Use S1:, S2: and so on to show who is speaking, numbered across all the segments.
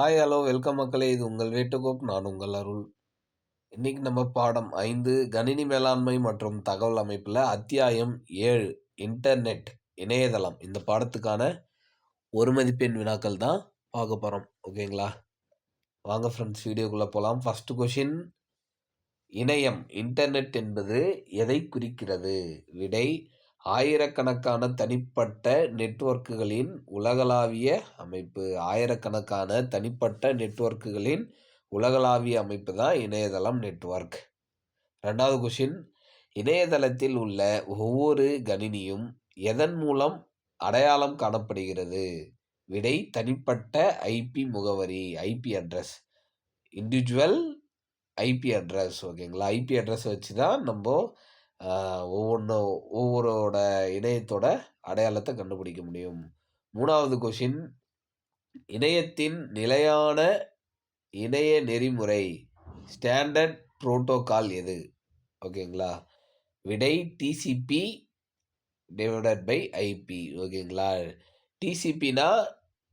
S1: Hi hello welcome மக்களே. இது உங்கள் வேட்டுகோப். நான் உங்கள் அருள். இன்னைக்கு நம்ம பாடம் ஐந்து கணினி மேலாண்மை மற்றும் தகவல் அமைப்பில் அத்தியாயம் ஏழு இன்டர்நெட் இணையதளம். இந்த பாடத்துக்கான ஒரு மதிப்பெண் வினாக்கள் தான் பார்க்க போகிறோம் ஓகேங்களா? வாங்க ஃப்ரெண்ட்ஸ் வீடியோக்குள்ளே போகலாம் ஃபஸ்ட்டு கொஷின் இணையம் இன்டர்நெட் என்பது எதை குறிக்கிறது? விடை ஆயிரக்கணக்கான தனிப்பட்ட நெட்வொர்க்குகளின் உலகளாவிய அமைப்பு. ஆயிரக்கணக்கான தனிப்பட்ட நெட்வொர்க்குகளின் உலகளாவிய அமைப்பு தான் இணையதளம் நெட்வொர்க். ரெண்டாவது கொஷின் இணையதளத்தில் உள்ள ஒவ்வொரு கணினியும் எதன் மூலம் அடையாளம் காணப்படுகிறது? விடை தனிப்பட்ட ஐபி முகவரி IP address. Individual IP address ஓகேங்களா? ஐபி அட்ரஸ் வச்சு தான் நம்ம ஒவ்வொன்றும் ஒவ்வொருவோட இணையத்தோட அடையாளத்தை கண்டுபிடிக்க முடியும். மூணாவது கொஷின் இணையத்தின் நிலையான இணைய நெறிமுறை ஸ்டாண்டர்ட் புரோட்டோகால் எது? ஓகேங்களா விடை டிசிபி டிவைடட் பை ஐபி ஓகேங்களா டிசிபினா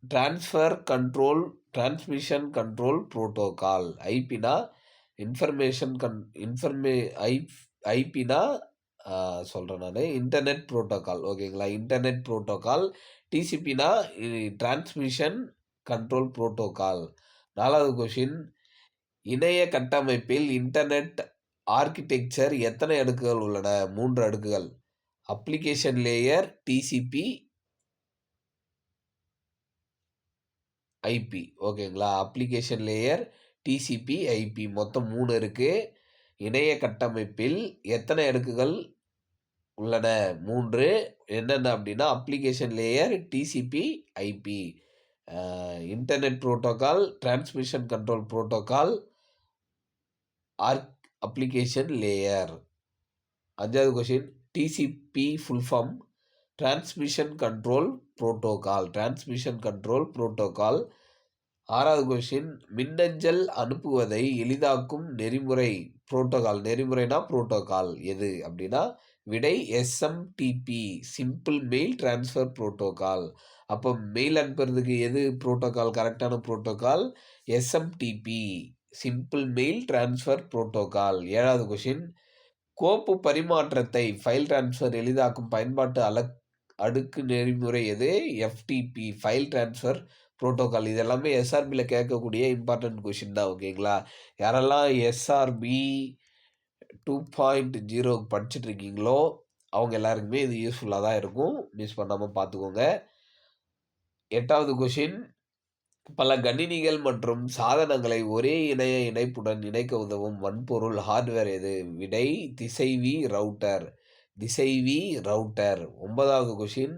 S1: transfer control transmission control protocol ஐபினா information கன் இன்ஃபர்மே ஐ ஐபினா சொல்கிறேன் நான். இன்டர்நெட் ப்ரோட்டோக்கால் ஓகேங்களா இன்டர்நெட் ப்ரோட்டோக்கால் டிசிபினா டிரான்ஸ்மிஷன் கண்ட்ரோல் ப்ரோட்டோக்கால் நாலாவது கொஷின் இணைய கட்டமைப்பில் இன்டர்நெட் ஆர்கிடெக்சர் எத்தனை அடுக்குகள் உள்ளன? மூன்று அடுக்குகள். அப்ளிகேஷன் லேயர் டிசிபி ஐபி ஓகேங்களா அப்ளிகேஷன் லேயர் டிசிபி ஐபி மொத்தம் மூணு இருக்குது இணைய கட்டமைப்பில் எத்தனை அடுக்குகள் உள்ளன. மூன்று என்னென்ன அப்படின்னா application layer TCP IP internet protocol transmission control protocol arc application layer அஞ்சாவது question TCP full form transmission control protocol transmission control protocol ஆறாவது கொஷின் மின்னஞ்சல் அனுப்புவதை எளிதாக்கும் நெறிமுறை புரோட்டோகால் நெறிமுறைனா புரோட்டோகால் எது அப்படின்னா விடை SMTP simple mail transfer protocol அப்போ மெயில் அனுப்புறதுக்கு எது புரோட்டோகால் கரெக்டான protocol SMTP simple mail transfer protocol ஏழாவது கொஷின் கோப்பு பரிமாற்றத்தை ஃபைல் டிரான்ஸ்ஃபர் எளிதாக்கும் பயன்பாட்டு அல அடுக்கு நெறிமுறை எது? எஃப்டிபி ஃபைல் டிரான்ஸ்ஃபர் ப்ரோட்டோக்கால் இது எல்லாமே எஸ்ஆர்பியில் கேட்கக்கூடிய இம்பார்ட்டன்ட் கொஷின் தான் ஓகேங்களா யாரெல்லாம் எஸ்ஆர்பி டூ பாயிண்ட் ஜீரோ படிச்சுட்டு இருக்கீங்களோ அவங்க எல்லாருக்குமே இது யூஸ்ஃபுல்லாக தான் இருக்கும். மிஸ் பண்ணாமல் பார்த்துக்கோங்க எட்டாவது கொஷின் பல கணினிகள் மற்றும் சாதனங்களை ஒரே இணைய இணைப்புடன் இணைக்க உதவும் வன்பொருள் ஹார்ட்வேர் எது? விடை திசைவி ரவுட்டர் திசைவி ரவுட்டர் ஒன்பதாவது கொஷின்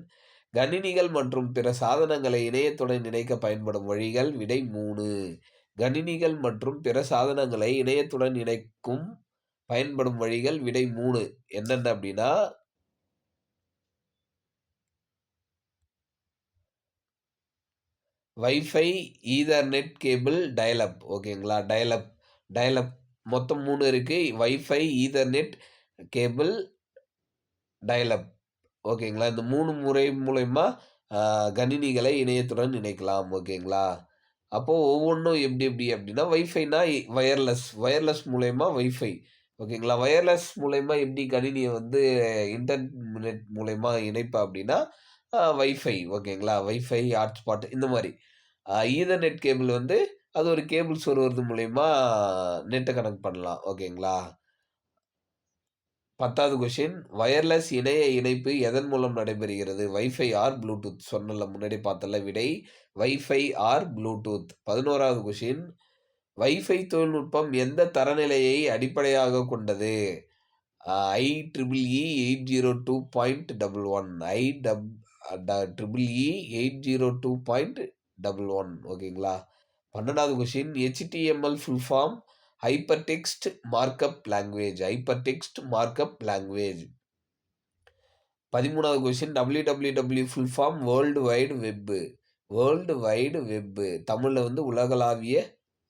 S1: கணினிகள் மற்றும் பிற சாதனங்களை இணையத்துடன் இணைக்க பயன்படும் வழிகள் விடை மூணு. கணினிகள் மற்றும் பிற சாதனங்களை இணையத்துடன் இணைக்கும் பயன்படும் வழிகள் விடை மூணு. என்னென்ன அப்படின்னா வைஃபை ஈதர்நெட் கேபிள் டயலப் ஓகேங்களா? டயலப் டயலப் மொத்தம் மூணு இருக்குது வைஃபை ஈதர்நெட் கேபிள் டயலப் ஓகேங்களா? இந்த மூணு முறை மூலயமா கணினிகளை இணையத்துடன் இணைக்கலாம். ஓகேங்களா? அப்போது ஒவ்வொன்றும் எப்படி எப்படி அப்படின்னா வைஃபைனா வயர்லெஸ் வயர்லெஸ் மூலயமா வைஃபை ஓகேங்களா? ஒயர்லெஸ் மூலயமா எப்படி கணினியை வந்து இன்டர்நெட் மூலயமா இணைப்பா அப்படின்னா வைஃபை ஓகேங்களா? வைஃபை ஹாட்ஸ்பாட் இந்த மாதிரி. ஈதர்நெட் கேபிள் வந்து அது ஒரு கேபிள் சொருவது மூலயமா நெட்டை கனெக்ட் பண்ணலாம் ஓகேங்களா? பத்தாவது கொஷின் வயர்லெஸ் இணைய இணைப்பு எதன் மூலம் நடைபெறுகிறது? வைஃபை ஆர் ப்ளூடூத் சொன்னல முன்னாடி பார்த்தல விடை வைஃபை ஆர் ப்ளூடூத் பதினோராவது கொஷின் வைஃபை தொழில்நுட்பம் எந்த தரநிலையை அடிப்படையாக கொண்டது? I triple E eight zero two point double one. I dub triple E eight zero two point double one. ஓகேங்களா? பன்னெண்டாவது question HTML full form hyper text markup language hyper text markup language பதிமூணாவது question W W W full form world wide web world wide web தமிழில் வந்து உலகளாவிய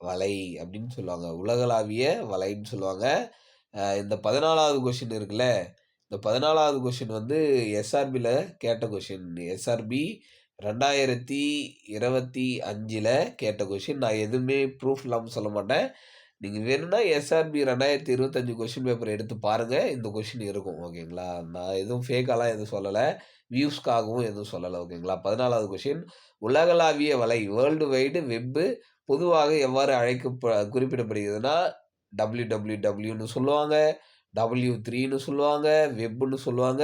S1: வலை அப்படின்னு சொல்லுவாங்க உலகளாவிய வலைன்னு சொல்லுவாங்க இந்த பதினாலாவது கொஷின் இருக்குல்ல இந்த பதினாலாவது கொஷின் வந்து எஸ்ஆர்பியில் கேட்ட கொஷின் எஸ்ஆர்பி 2025ல கேட்ட கொஷின் நான் எதுவுமே ப்ரூஃப் இல்லாமல் சொல்ல மாட்டேன். நீங்கள் வேணும்னா எஸ்ஆர்பி 2025 கொஸ்டின் பேப்பர் எடுத்து பாருங்கள் இந்த கொஷின் இருக்கும். ஓகேங்களா? நான் எதுவும் ஃபேக்காலாம் எதுவும் சொல்லலை வியூஸ்க்காகவும் எதுவும் சொல்லலை ஓகேங்களா? பதினாலாவது கொஷின் உலகளாவிய வலை வேர்ல்டு வைடு வெப்பு பொதுவாக எவ்வாறு அழைக்கப்ப குறிப்பிடப்படுகிறதுன்னா, டபிள்யூன்னு சொல்லுவாங்க. W3ன்னு சொல்லுவாங்க. வெப்புன்னு சொல்லுவாங்க.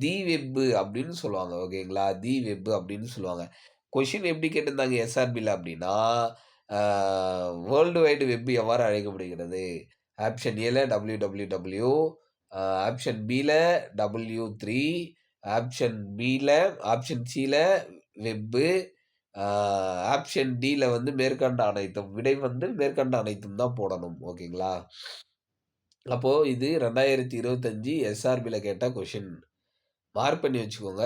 S1: தி வெப்பு அப்படின்னு சொல்லுவாங்க. ஓகேங்களா? தி வெப் அப்படின்னு சொல்லுவாங்க. கொஷின் எப்படி கேட்டிருந்தாங்க எஸ்ஆர்பியில் அப்படின்னா, வேர்ல்டு வைடு வெப் எவ்வாறு அழைக்கப்படுகிறது? ஆப்ஷன் ஏல டபிள்யூ டபிள்யூ டபிள்யூ ஆப்ஷன் பியில் டபிள்யூ த்ரீ ஆப்ஷன் பியில் ஆப்ஷன் சியில் வெப்பு ஆப்ஷன் டில வந்து மேற்கண்ட அனைத்தும். விடை வந்து மேற்கண்ட அனைத்தும் தான் போடணும். ஓகேங்களா? அப்போது இது ரெண்டாயிரத்தி இருபத்தஞ்சி எஸ்ஆர்பியில் கேட்ட கொஷின் மார்க் பண்ணி வச்சுக்கோங்க.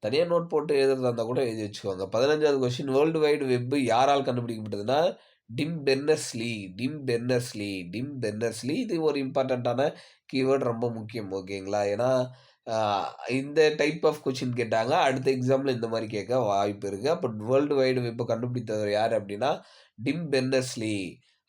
S1: தனியாக நோட் போட்டு எழுதுறதா இருந்தால் கூட எழுதி வச்சுக்கோங்க. பதினஞ்சாவது கொஷின் வேர்ல்டு வைடு வெப் யாரால் கண்டுபிடிக்கப்பட்டதுன்னா, Tim Berners-Lee Tim Berners-Lee Tim Berners-Lee இது ஒரு இம்பார்ட்டண்ட்டான கீவேர்டு ரொம்ப முக்கியம். ஓகேங்களா? ஏன்னா, இந்த டைப் ஆஃப் கொஷின் கேட்டாங்க. அடுத்த எக்ஸாமில் இந்த மாதிரி கேட்க வாய்ப்பு இருக்குது அப்போ வேர்ல்டு வைடு இப்போ கண்டுபிடித்தவர் யார் அப்படின்னா, டிம் பென்னர்ஸ்லி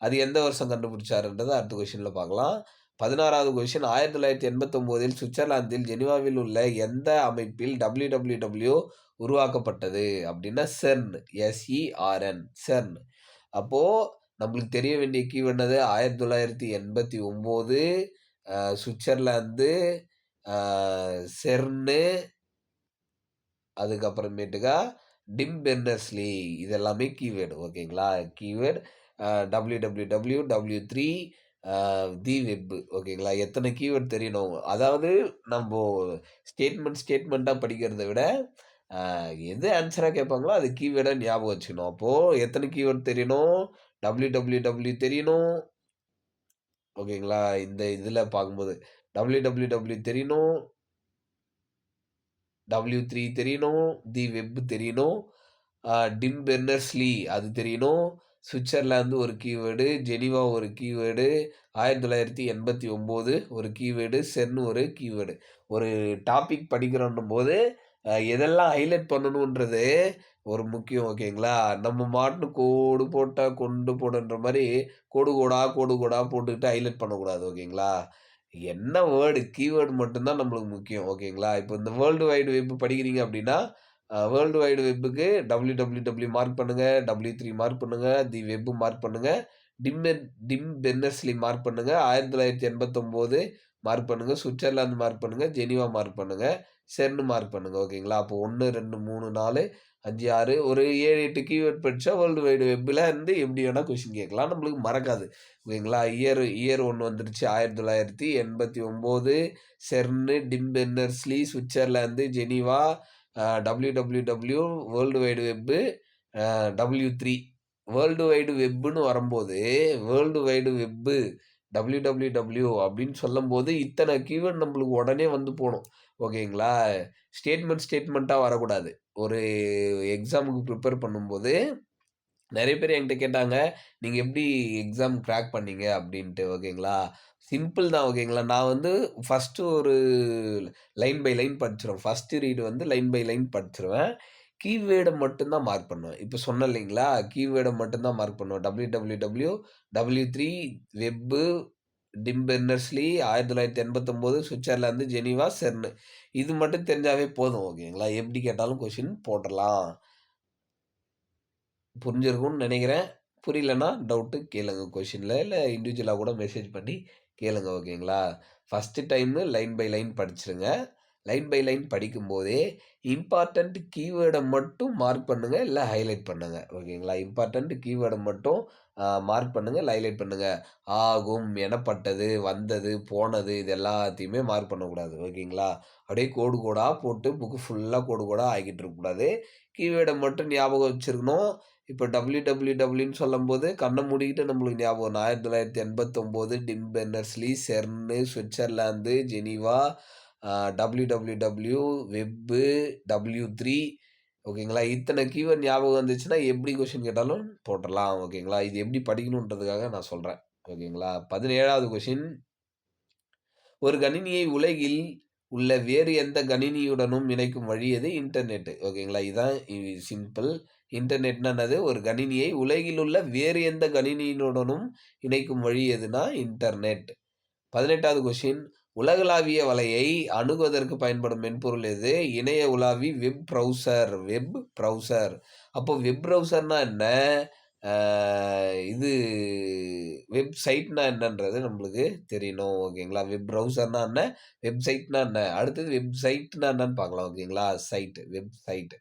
S1: அது எந்த வருஷம் கண்டுபிடிச்சாருன்றதை அடுத்த கொஷினில் பார்க்கலாம். பதினாறாவது கொஷின் ஆயிரத்தி தொள்ளாயிரத்தி எண்பத்தொம்போதில் சுவிட்சர்லாந்தில் ஜெனிவாவில் உள்ள எந்த அமைப்பில் டபிள்யூ டபிள்யூடபிள்யூ உருவாக்கப்பட்டது? அப்படின்னா செர்ன். எஸ்இஆர்என் செர்ன். அப்போது நம்மளுக்கு தெரிய வேண்டிய கீவேர்ட் என்னது? 1989 அ சுவிட்சர்லாந்து, செர்னு அதுக்கப்புறமேட்டுக்கா டிம் பெர்னர்ஸ்-லீ இது எல்லாமே கீவேர்ட். ஓகேங்களா? கீவேர்ட் அ WWW, W3, அ தி வெப்பு ஓகேங்களா? எத்தனை கீவேர்ட் தெரியணும். அதாவது நம்ம ஸ்டேட்மெண்ட் ஸ்டேட்மெண்ட்டாக படிக்கிறத விட, எது ஆன்சராக கேட்பாங்களோ அது கீவேர்டாக ஞாபகம் வச்சுக்கணும். அப்போது எத்தனை கீவேர்ட் தெரியணும்? டபிள்யூ டபிள்யூ டபிள்யூ தெரியணும். ஓகேங்களா? இந்த இதில் பார்க்கும்போது டபிள்யூ தெரியணும். W3 தெரியணும். தி வெப் தெரியணும். டிம் பெர்னர்ஸ்லி அது தெரியணும். சுவிட்சர்லாந்து ஒரு கீவேர்டு, ஜெனிவா ஒரு கீவேர்டு, 1989 ஒரு கீவேர்டு, சென் ஒரு கீவேர்டு. ஒரு டாபிக் படிக்கிறோன்னும் போது எதெல்லாம் ஹைலைட் பண்ணணுன்றது ஒரு முக்கியம். ஓகேங்களா? நம்ம மாட்டுன்னு கோடு போட்டால் கொண்டு போடுன்ற மாதிரி கோடு கோடா, கோடு கோடா போட்டுக்கிட்டு ஹைலைட் பண்ணக்கூடாது. ஓகேங்களா? என்ன வேர்டு கீவேர்டு மட்டும்தான் நம்மளுக்கு முக்கியம். ஓகேங்களா? இப்போ இந்த வேர்ல்டு வைடு வெப் படிக்கிறீங்க அப்படின்னா, வேர்ல்டு வைடு வெப்புக்கு WWW மார்க் பண்ணுங்க. W3 மார்க் பண்ணுங்கள் தி வெப்பு மார்க் பண்ணுங்க. டிம் பெர் டிம் பெர்னர்ஸ்-லீ மார்க் பண்ணுங்க. 1989 மார்க் பண்ணுங்க. சுவிட்சர்லாந்து மார்க் பண்ணுங்கள் ஜெனிவா மார்க் பண்ணுங்கள் செர்னு மார்க் பண்ணுங்கள் ஓகேங்களா? அப்போ 1, 2, 3, 4, 5, 6 ஒரு 7, 8 கீவேர்ட் படித்தா வேர்ல்டு வைடு வெப்பில் இருந்து எப்படி வேணால் கொஷின் கேட்கலாம். நம்மளுக்கு மறக்காது. ஓகேங்களா? இயர் இயர் ஒன்று வந்துருச்சு. 1989 CERN, Tim Berners-Lee, Switzerland, Geneva, W W world wide web, W three world wide வெப்புன்னு வரும்போது, world wide web W WWW அப்படின்னு சொல்லும்போது, இத்தனை கீவேர்ட் நம்மளுக்கு உடனே வந்து போகணும் ஓகேங்களா? ஸ்டேட்மெண்ட் ஸ்டேட்மெண்ட்டாக வரக்கூடாது. ஒரு எக்ஸாமுக்கு ப்ரிப்பேர் பண்ணும்போது, நிறைய பேர் என்கிட்ட கேட்டாங்க, நீங்கள் எப்படி எக்ஸாம் கிராக் பண்ணீங்க?" அப்படின்ட்டு. ஓகேங்களா? சிம்பிள் தான். ஓகேங்களா? நான் வந்து ஃபர்ஸ்ட்டு ஒரு லைன் பை லைன் படிச்சிருவேன் ஃபர்ஸ்ட்டு ரீடு வந்து லைன் பை லைன் படிச்சிருவேன் கீவேர்டை மட்டும்தான் மார்க் பண்ணுவேன். இப்போ சொன்னேன் இல்லைங்களா? கீவேர்டை மட்டும்தான் மார்க் பண்ணுவேன். W W W W three web Tim Berners-Lee, 1989 Switzerland, Geneva, CERN இது மட்டும் தெரிஞ்சாவே போதும். ஓகேங்களா? எப்படி கேட்டாலும் கொஷின் போடலாம் புரிஞ்சிருக்கும்னு நினைக்கிறேன் புரியலன்னா டவுட்டு கேளுங்க கொஷினில் இல்லை இண்டிவிஜுவலாக கூட மெசேஜ் பண்ணி கேளுங்க. ஓகேங்களா? First time line by line படிச்சிருங்க line by line படிக்கும்போதே, இம்பார்ட்டண்ட் கீவேர்டை மட்டும் மார்க் பண்ணுங்கள் இல்லை ஹைலைட் பண்ணுங்க. ஓகேங்களா? இம்பார்ட்டண்ட் கீவேர்டை மட்டும் மார்க் பண்ணுங்கள் ஹைலைட் பண்ணுங்கள் ஆகும், எனப்பட்டது, வந்தது, போனது இது எல்லாத்தையுமே மார்க் பண்ணக்கூடாது. ஓகேங்களா? அப்படியே கோடு கோடாக போட்டு புக்கு ஃபுல்லாக கோடு கோடாக ஆகிட்டு இருக்கக்கூடாது. கீவேர்டை மட்டும் ஞாபகம் வச்சுருக்கணும் இப்போ டபிள்யூ இப்ப WWWன்னு சொல்லும்போது, கண்ணை மூடிக்கிட்டு நம்மளுக்கு ஞாபகம் வரணும். 1989 Tim Berners-Lee, Switzerland, Geneva, W W W web W three ஓகேங்களா? இத்தனை கீவேர்ட் ஞாபகம் வந்துச்சுன்னா, எப்படி கொஷின் கேட்டாலும் போட்டுறலாம். ஓகேங்களா? இது எப்படி படிக்கணுன்றதுக்காக நான் சொல்கிறேன் ஓகேங்களா? பதினேழாவது கொஷின் ஒரு கணினியை உலகில் உள்ள வேறு எந்த கணினியுடனும் இணைக்கும் வழி எது இன்டர்நெட்டு ஓகேங்களா இதுதான் சிம்பிள் இன்டர்நெட்னா என்னது ஒரு கணினியை உலகில் உள்ள வேறு எந்த கணினியினுடனும் இணைக்கும் வழி எதுனா இன்டர்நெட் பதினெட்டாவது கொஷின் உலகளாவிய வலையை அணுகுவதற்கு பயன்படும் மென்பொருள் எது? இணைய உலாவி வெப் ப்ரௌசர் வெப் ப்ரௌசர் அப்போ வெப் ப்ரௌசர்னா என்ன? இது வெப்சைட்னா என்னன்றது நம்மளுக்கு தெரியணும் ஓகேங்களா? வெப் ப்ரௌசர்னா என்ன? வெப்சைட்னா என்ன? அடுத்தது வெப்சைட்னா என்னன்னு பார்க்கலாம் ஓகேங்களா? சைட் வெப்சைட்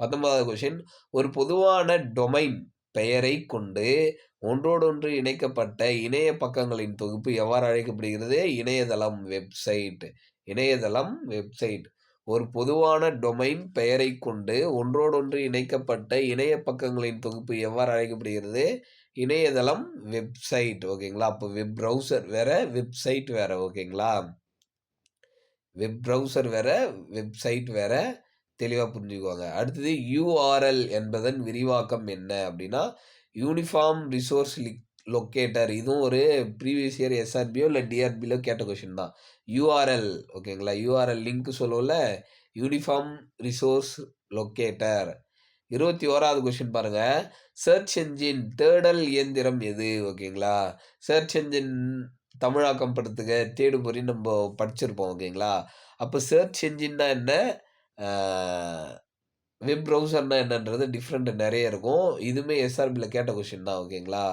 S1: பத்தொன்பதாவது கொஷின் ஒரு பொதுவான டொமைன் பெயரை கொண்டு ஒன்றோடொன்று இணைக்கப்பட்ட இணைய பக்கங்களின் தொகுப்பு எவ்வாறு அழைக்கப்படுகிறது? இணையதளம் வெப்சைட் இணையதளம் வெப்சைட். ஒரு பொதுவான டொமைன் பெயரை கொண்டு ஒன்றோடொன்று இணைக்கப்பட்ட இணைய பக்கங்களின் தொகுப்பு எவ்வாறு அழைக்கப்படுகிறது? இணையதளம் வெப்சைட். ஓகேங்களா? அப்போ வெப் ப்ரௌசர் வேற வெப்சைட் வேற. ஓகேங்களா? வெப் ப்ரௌசர் வேற வெப்சைட் வேற. தெளிவாக புரிஞ்சுக்குவாங்க அடுத்தது யூஆர்எல் என்பதன் விரிவாக்கம் என்ன அப்படின்னா யூனிஃபார்ம் ரிசோர்ஸ் லிக் லொக்கேட்டர். இதுவும் ஒரு ப்ரீவியஸ் இயர் எஸ்ஆர்பியோ இல்லை டிஆர்பியிலோ கேட்ட கொஷின் தான். யூஆர்எல் ஓகேங்களா? யூஆர்எல் லிங்க் சொல்லல யூனிஃபார்ம் ரிசோர்ஸ் லொக்கேட்டர். இருபத்தி ஓராவது கொஷின் பாருங்க. சர்ச் என்ஜின் தேடல் இயந்திரம் எது? ஓகேங்களா? சர்ச் என்ஜின் தமிழாக்கம் படுத்துக்க தேடுபொறி நம்ம படிச்சிருப்போம் ஓகேங்களா? அப்போ சர்ச் என்ஜின்னா என்ன? வெப் ப்ரௌசர்னா என்னன்றது டிஃப்ரெண்ட் நிறைய இருக்கும். இதுவுமே எஸ்ஆர்பியில் கேட்ட கொஷின் தான் ஓகேங்களா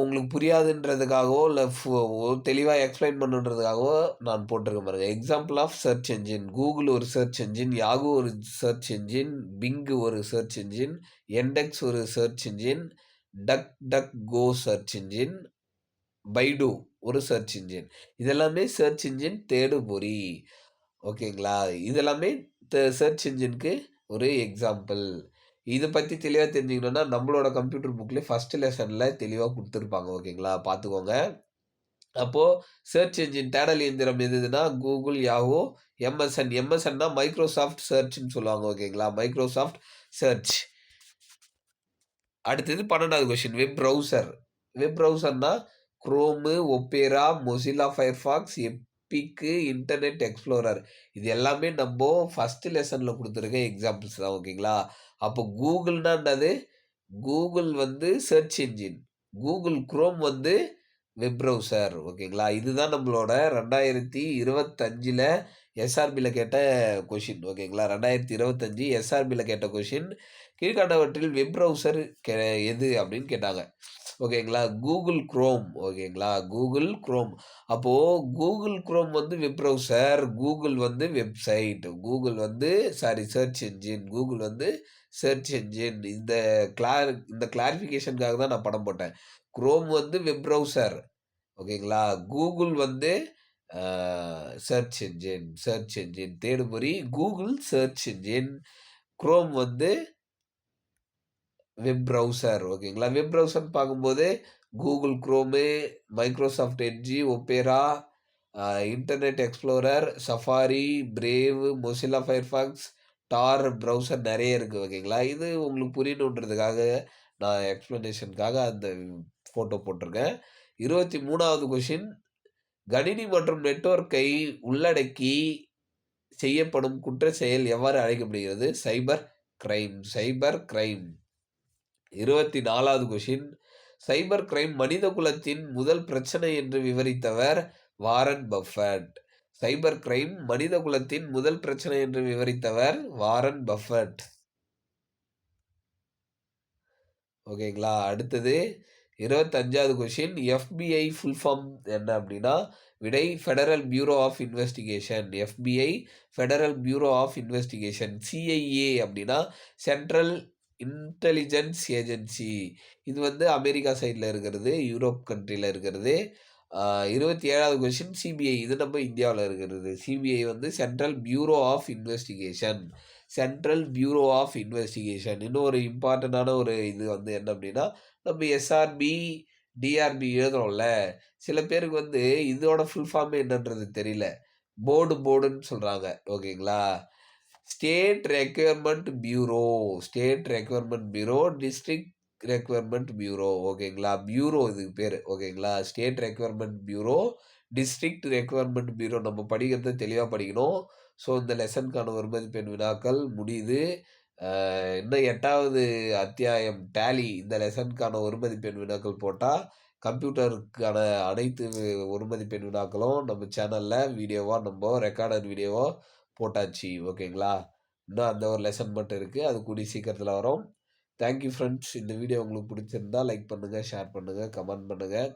S1: உங்களுக்கு புரியாதுன்றதுக்காகவோ இல்லை தெளிவாக எக்ஸ்பிளைன் பண்ணுன்றதுக்காகவோ நான் போட்டிருக்கேன் பாருங்கள் example of search engine Google ஒரு சர்ச் என்ஜின் யாகு ஒரு சர்ச் என்ஜின் பிங்கு ஒரு சர்ச் என்ஜின் என்டெக்ஸ் ஒரு search engine Duck Duck Go search engine Baidu ஒரு சர்ச் இன்ஜின் இதெல்லாமே சர்ச் இன்ஜின் தேடுபொறி ஓகேங்களா இதெல்லாமே சர்ச் இன்ஜினுக்கு ஒரு எக்ஸாம்பிள் இதை பற்றி தெளிவாக தெரிஞ்சுக்கணுன்னா நம்மளோட கம்ப்யூட்டர் புக்கில் ஃபஸ்ட் லெசனில் தெளிவாக கொடுத்துருப்பாங்க ஓகேங்களா? பார்த்துக்கோங்க அப்போது சர்ச் இன்ஜின் தேடல் இயந்திரம் எதுனா கூகுள் யாஹோ எம்எஸ்என் எம்எஸ்என்னா மைக்ரோசாஃப்ட் சர்ச்னு சொல்லுவாங்க ஓகேங்களா? மைக்ரோசாஃப்ட் சர்ச் அடுத்தது பன்னெண்டாவது கொஷின் வெப் ப்ரௌசர் வெப் ப்ரௌசர்னா குரோமு ஒப்பேரா மொசிலா ஃபயர்ஃபாக்ஸ் பிக்கு இன்டர்நெட் எக்ஸ்ப்ளோரர். இது எல்லாமே நம்ம ஃபஸ்ட்டு லெசனில் கொடுத்துருக்க எக்ஸாம்பிள்ஸ் தான் ஓகேங்களா? அப்போ கூகுள்னா என்னது? கூகுள் வந்து சர்ச் இன்ஜின் கூகுள் குரோம் வந்து வெப் ப்ரௌசர் ஓகேங்களா? இதுதான் நம்மளோட ரெண்டாயிரத்தி இருபத்தஞ்சில் எஸ்ஆர்பியில் கேட்ட கொஷின் ஓகேங்களா? ரெண்டாயிரத்தி இருபத்தஞ்சி எஸ்ஆர்பியில் கேட்ட கொஷின் கீழ்கண்டவற்றில் வெப் ப்ரௌசர் கே எது அப்படின்னு கேட்டாங்க. ஓகேங்களா? கூகுள் குரோம் ஓகேங்களா? Google Chrome. அப்போது கூகுள் குரோம் வந்து வெப் ப்ரௌசர் கூகுள் வந்து வெப்சைட் கூகுள் வந்து சாரி சர்ச் என்ஜின் கூகுள் வந்து சர்ச் என்ஜின். இந்த கிளார் இந்த கிளாரிஃபிகேஷனுக்காக தான் நான் படம் போட்டேன். குரோம் வந்து வெப் ப்ரௌசர் ஓகேங்களா? கூகுள் வந்து சர்ச் என்ஜின் சர்ச் என்ஜின். தேடுபொறி கூகுள் சர்ச் என்ஜின். குரோம் வந்து வெப் ப்ரௌசர் ஓகேங்களா வெப் ப்ரௌசர்னு பார்க்கும்போது Google Chrome Microsoft Edge Opera Internet Explorer Safari Brave Mozilla Firefox Tor browser நிறைய இருக்குது ஓகேங்களா இது உங்களுக்கு புரியணுன்றதுக்காக நான் எக்ஸ்ப்ளனேஷனுக்காக அந்த ஃபோட்டோ போட்டிருக்கேன். இருபத்தி மூணாவது கொஷின் கணினி மற்றும் நெட்வொர்க்கை உள்ளடக்கி செய்யப்படும் குற்ற செயல் எவ்வாறு அழைக்கப்படுகிறது? சைபர் கிரைம் சைபர் கிரைம் இருபத்தி நாலாவது கொஷின். சைபர் கிரைம் மனித குலத்தின் முதல் பிரச்சனை என்று விவரித்தவர் வாரன் பஃபட். சைபர் கிரைம் மனித குலத்தின் முதல் பிரச்சனை என்று விவரித்தவர் வாரன் பஃபட். ஓகேங்களா? அடுத்தது இருபத்தஞ்சாவது கொஷின். எஃபிஐ ஃபுல் ஃபார்ம் என்ன அப்படின்னா விடை Federal Bureau of Investigation. FBI Federal Bureau of Investigation. CIA அப்படின்னா சென்ட்ரல் இன்டெலிஜென்ஸ் ஏஜென்சி இது வந்து அமெரிக்கா சைடில் இருக்கிறது யூரோப் கண்ட்ரியில் இருக்கிறது. இருபத்தி ஏழாவது கொஷின் சிபிஐ இது நம்ம இந்தியாவில் இருக்கிறது. சிபிஐ வந்து Central Bureau of Investigation Central Bureau of Investigation இன்னும் ஒரு இம்பார்ட்டண்ட்டான ஒரு இது வந்து என்ன அப்படின்னா நம்ம எஸ்ஆர்பி டிஆர்பி எழுதுறோம்ல. சில பேருக்கு வந்து இதோட ஃபுல் ஃபார்ம் என்னன்றது தெரியல. போர்டு போர்டுன்னு சொல்கிறாங்க ஓகேங்களா state requirement bureau state requirement bureau district requirement bureau ஓகேங்களா பியூரோ இதுக்கு பேர். ஓகேங்களா state requirement bureau district requirement bureau நம்ம படிக்கிறத தெளிவாக படிக்கணும். ஸோ, இந்த லெசனுக்கான ஒரு பெண் வினாக்கள் முடியுது. இன்னும் எட்டாவது அத்தியாயம் டேலி இந்த லெசனுக்கான ஒருமதி பெண் வினாக்கள் போட்டால் கம்ப்யூட்டருக்கான அனைத்து ஒருமதி பெண் வினாக்களும் நம்ம சேனலில் வீடியோவாக நம்ம ரெக்கார்டட் வீடியோவோ போட்டாச்சு. ஓகேங்களா? இன்னும் அந்த ஒரு லெசன் மட்டும் இருக்குது அது கூடிய சீக்கிரத்தில் வரும். தேங்க் யூ இந்த வீடியோ உங்களுக்கு பிடிச்சிருந்தா லைக் பண்ணுங்கள் ஷேர் பண்ணுங்கள் கமெண்ட் பண்ணுங்கள்